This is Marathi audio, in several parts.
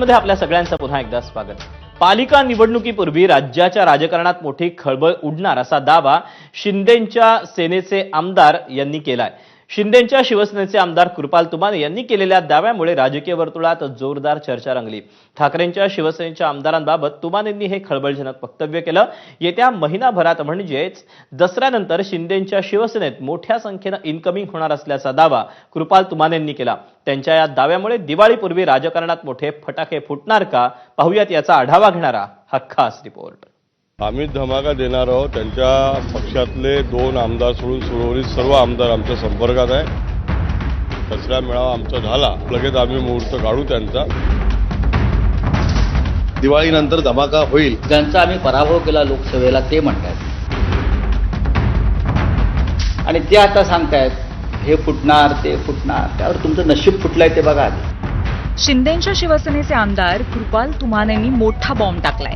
मध्ये आपल्या सगळ्यांचं पुन्हा एकदा स्वागत. पालिका निवडणुकीपूर्वी राज्याच्या राजकारणात मोठी खळबळ उडणार असा दावा शिंदेंच्या सेनेचे आमदार यांनी केलाय. शिंदेंच्या शिवसेनेचे आमदार कृपाल तुमाने यांनी केलेल्या दाव्यामुळे राजकीय वर्तुळात जोरदार चर्चा रंगली. ठाकरेंच्या शिवसेनेच्या आमदारांबाबत तुमानेंनी हे खळबळजनक वक्तव्य केलं. येत्या महिनाभरात म्हणजेच दसऱ्यानंतर शिंदेंच्या शिवसेनेत मोठ्या संख्येनं इन्कमिंग होणार असल्याचा दावा कृपाल तुमानेंनी केला. त्यांच्या या दाव्यामुळे दिवाळीपूर्वी राजकारणात मोठे फटाके फुटणार का? पाहुयात याचा आढावा घेणारा हा खास रिपोर्ट. आम्ही धमाका देणार आहोत. त्यांच्या पक्षातले दोन आमदार सोडून उर्वरित सर्व आमदार आमच्या संपर्कात आहे. दसरा मेळावा आमचा झाला. लगेच आम्ही मुहूर्त काढू त्यांचा. दिवाळीनंतर धमाका होईल. ज्यांचा आम्ही पराभव केला लोकसभेला ते म्हणतात आणि ते आता सांगतायत हे फुटणार ते फुटणार. त्यावर तुमचं नशीब फुटलंय ते बघा शिंदेच्या शिवसेनेचे आमदार कृपाल तुमानेंनी मोठा बॉम्ब टाकलाय.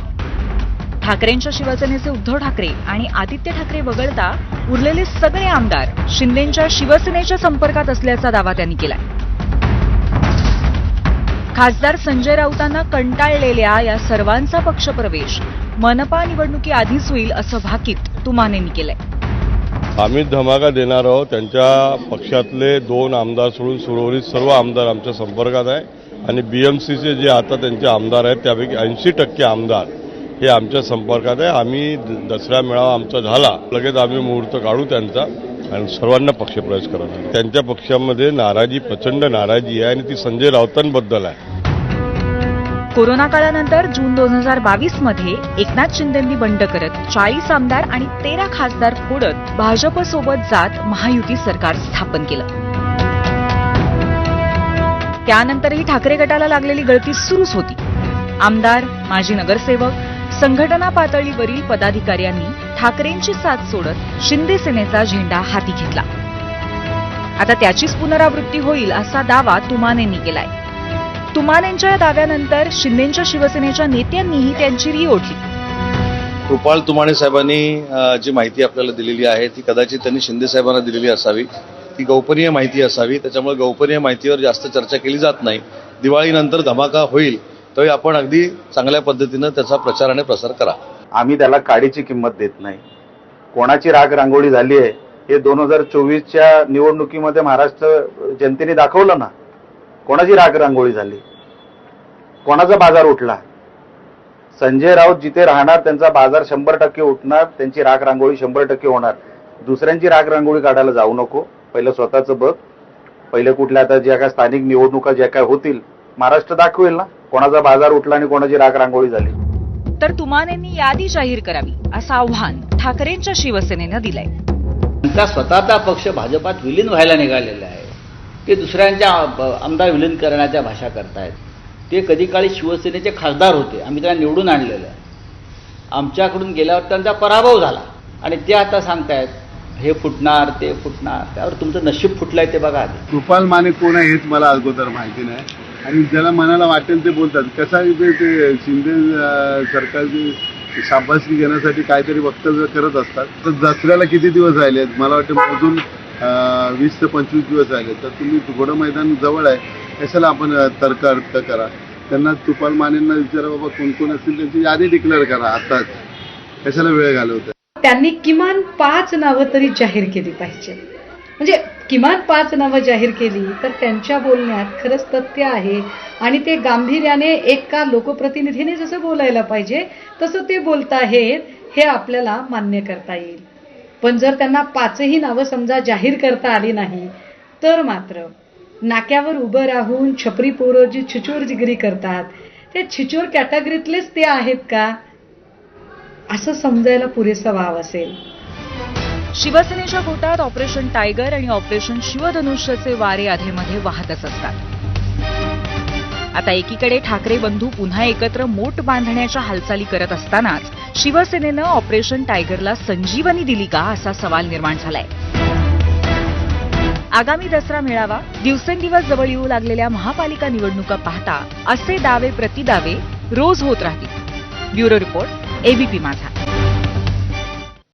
ठाकरेंच्या शिवसेनेचे उद्धव ठाकरे आणि आदित्य ठाकरे वगळता उरलेले सगळे आमदार शिंदेच्या शिवसेनेच्या संपर्कात असल्याचा दावा त्यांनी केलाय. खासदार संजय राऊतांना कंटाळलेल्या या सर्वांचा पक्षप्रवेश मनपा निवडणुकी आधीच होईल असं भाकीत तुमानेंनी केलंय. आम्ही धमाका देणार आहोत. त्यांच्या पक्षातले दोन आमदार सोडून सुरवरीत सर्व आमदार आमच्या संपर्कात आहे. आणि बीएमसीचे जे आता त्यांचे आमदार आहेत त्यापैकी ऐंशी टक्के आमदार हे आमच्या संपर्कात आहे. आम्ही द- दसरा मेळावा आमचा झाला. लगेच आम्ही मुहूर्त काढू त्यांचा आणि सर्वांना पक्षप्रवेश करणार. त्यांच्या पक्षामध्ये नाराजी प्रचंड नाराजी आहे आणि ती संजय राऊतांबद्दल आहे. कोरोना काळानंतर जून दोन हजार बावीसमध्ये एकनाथ शिंदेंनी बंड करत चाळीस आमदार आणि तेरा खासदार फोडत भाजपसोबत जात महायुती सरकार स्थापन केलं. त्यानंतरही ठाकरे गटाला लागलेली गळती सुरूच होती. आमदार माजी नगरसेवक संघटना पातळीवरील पदाधिकाऱ्यांनी ठाकरेंची साथ सोडत शिंदे सेनेचा झेंडा हाती घेतला. आता त्याचीच पुनरावृत्ती होईल असा दावा तुमानेंनी केलाय. तुमानेंच्या या दाव्यानंतर शिंदेच्या शिवसेनेच्या नेत्यांनीही त्यांची री ओढली. कृपाल तुमाने साहेबांनी जी माहिती आपल्याला दिलेली आहे ती कदाचित त्यांनी शिंदे साहेबांना दिलेली असावी. ती गोपनीय माहिती असावी. त्याच्यामुळे गोपनीय माहितीवर जास्त चर्चा केली जात नाही. दिवाळीनंतर धमाका होईल. त्यावेळी आपण अगदी चांगल्या पद्धतीनं त्याचा प्रचार आणि प्रसार करा. आम्ही त्याला काडीची किंमत देत नाही. कोणाची राग रांगोळी झाली आहे हे दोन हजार चोवीसच्या निवडणुकीमध्ये महाराष्ट्र जनतेने दाखवलं ना कोणाची राग रांगोळी झाली? कोणाचा बाजार उठला? संजय राऊत जिथे राहणार त्यांचा बाजार शंभर टक्के उठणार त्यांची राग रांगोळी शंभर टक्के होणार. दुसऱ्यांची राग रांगोळी काढायला जाऊ नको. पहिलं स्वतःचं बघ. पहिले कुठल्या आता ज्या काय स्थानिक निवडणुका ज्या काय होतील महाराष्ट्र दाखवेल ना. कोणाचा बाजार उठला आणि कोणाची राग रांगोळी झाली. तर तुमानेंनी यादी जाहीर करावी असं आव्हान ठाकरेंच्या शिवसेनेनं दिलंय. त्यांचा स्वतःचा पक्ष भाजपात विलीन व्हायला निघालेला आहे. ते दुसऱ्यांच्या आमदार विलीन करण्याच्या भाषा करतायत. ते कधी काळी शिवसेनेचे खासदार होते आम्ही त्यांना निवडून आणलेलं आहे. आमच्याकडून गेल्यावर त्यांचा पराभव झाला. आणि ते आता सांगतायत हे फुटणार ते फुटणार. त्यावर तुमचं नशीब फुटलंय ते बघा आधी. कृपाल माने कोण आहे हेच मला अगोदर माहिती नाही. आणि ज्याला मनाला वाटेल ते बोलतात. कसा ते शिंदे सरकारची शाबासकी घेण्यासाठी काहीतरी वक्तव्य करत असतात. तर दसऱ्याला किती दिवस राहिले आहेत? मला वाटतं मोजून वीस ते पंचवीस दिवस राहिले तर तुम्ही घोडं मैदान जवळ आहे. कशाला आपण तर्क अर्थ करा? त्यांना तुपाल मानेंना विचारा बाबा कोण कोण असतील त्यांची यादी डिक्लेअर करा आताच. कशाला वेळ घालवत त्यांनी किमान पाच नावं तरी जाहीर केली पाहिजे. म्हणजे किमान पाच नावं जाहीर केली तर त्यांच्या बोलण्यात खरंच तथ्य आहे. आणि ते गांभीर्याने एका लोकप्रतिनिधीने जसं बोलायला पाहिजे तसं ते बोलत आहेत हे आपल्याला मान्य करता येईल. पण जर त्यांना पाचही नावं समजा जाहीर करता आली नाही तर मात्र नाक्यावर उभं राहून छपरी पोरं जी छिचोरजिगरी करतात ते छिचोर कॅटेगरीतलेच ते आहेत का? असं समजायला पुरेसा वाव असेल. शिवसेनेच्या गोटात ऑपरेशन टायगर आणि ऑपरेशन शिवधनुष्यचे वारे आधेमध्ये वाहतच असतात. आता एकीकडे ठाकरे बंधू पुन्हा एकत्र मोट बांधण्याच्या हालचाली करत असतानाच शिवसेनेनं ऑपरेशन टायगरला संजीवनी दिली का असा सवाल निर्माण झालाय. आगामी दसरा मेळावा दिवसेंदिवस जवळ येऊ लागलेल्या महापालिका निवडणुका पाहता असे दावे प्रतिदावे रोज होत राहतील. ब्युरो रिपोर्ट एबीपी माझा.